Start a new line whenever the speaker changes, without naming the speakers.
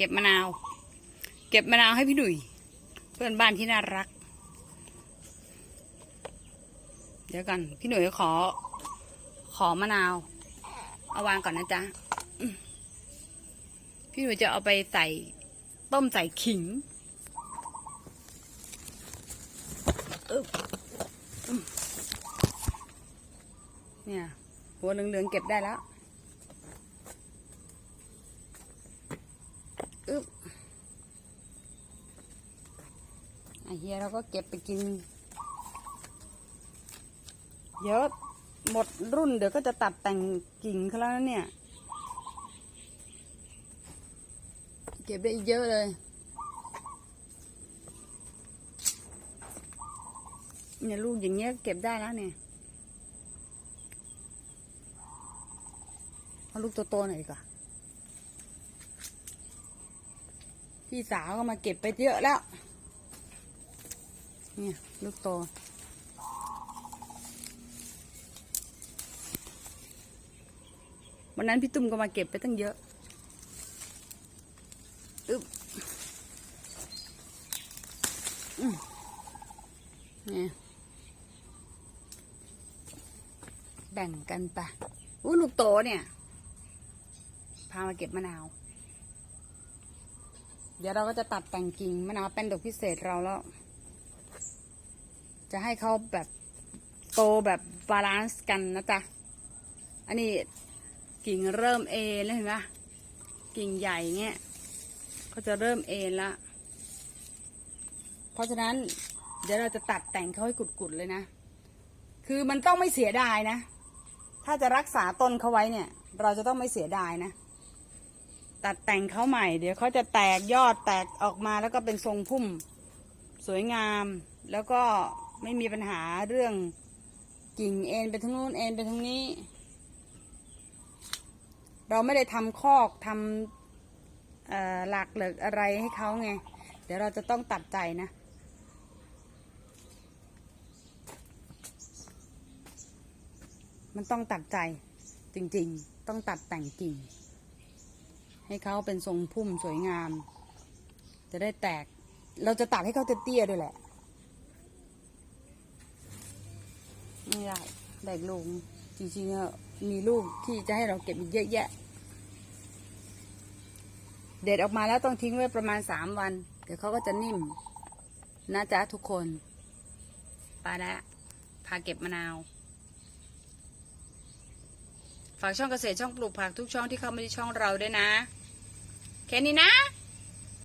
เก็บมะนาว เก็บมะนาวให้พี่หนุ่ยเพื่อนบ้านที่น่ารัก เดี๋ยวก่อนพี่หนุ่ยขอ ขอมะนาว เอาวางก่อนนะจ๊ะพี่หนุ่ยจะเอาไปใส่ต้มใส่ขิงเนี่ยหัวเหลืองๆเก็บได้แล้ว อึ๊บอะ เฮียเราก็เก็บไปกินเยอะหมดรุ่นเดี๋ยวก็จะตัดแต่งกิ่งเขาแล้วนะเนี่ย เก็บได้อีกเยอะเลยเนี่ยลูกอย่างเงี้ยเก็บได้แล้วเนี่ยเอาลูกโตๆหน่อยดีกว่าพี่สาวก็มาเก็บไปเยอะแล้ว เนี่ยลูกโตวันนั้นพี่ตุ้มก็มาเก็บไปตั้งเยอะอึ๊บอืมเนี่ยแบ่งกันไปอู้ลูกโตเนี่ย พามาเก็บมะนาว เดี๋ยวเราก็จะตัดแต่งกิ่งมะนาวเป็นดอกพิเศษเราแล้ว จะให้เขาแบบโตแบบบาลานซ์กันนะจ๊ะ อันนี้กิ่งเริ่มเอ็นแล้วเห็นไหมกิ่งใหญ่เงี้ยเขาจะเริ่มเอ็นละ เพราะฉะนั้นเดี๋ยวเราจะตัดแต่งเขาให้กุดๆเลยนะ คือมันต้องไม่เสียดายนะ ถ้าจะรักษาต้นเขาไว้เนี่ย เราจะต้องไม่เสียดายนะ ตัดแต่งเขาใหม่ เดี๋ยวเขาจะแตกยอดแตกออกมาแล้วก็เป็นทรงพุ่ม สวยงาม แล้วก็ ไม่มีปัญหาเรื่องกิ่งเอ็นไปทางนู้นเอ็นไปทางนี้ เราไม่ได้ทำคอกทำหลักเหลืออะไรให้เขาไง เดี๋ยวเราจะต้องตัดใจนะมันต้องตัดใจจริงๆ ต้องตัดแต่งกิ่ง ให้เขาเป็นทรงพุ่มสวยงาม จะได้แตก เราจะตัดให้เขาเตี้ยๆด้วยแหละ ไม่ได้แบกลูกจริงๆมีลูกที่จะให้เราเก็บอีกเยอะแยะ เด็ดออกมาแล้วต้องทิ้งไว้ประมาณสามวัน เดี๋ยวเขาก็จะนิ่ม นะจ๊ะทุกคนไปแล้วพาเก็บมะนาว ฝากช่องเกษตรช่องปลูกผักทุกช่องที่เข้ามาที่ช่องเราด้วยนะ แค่นี้นะ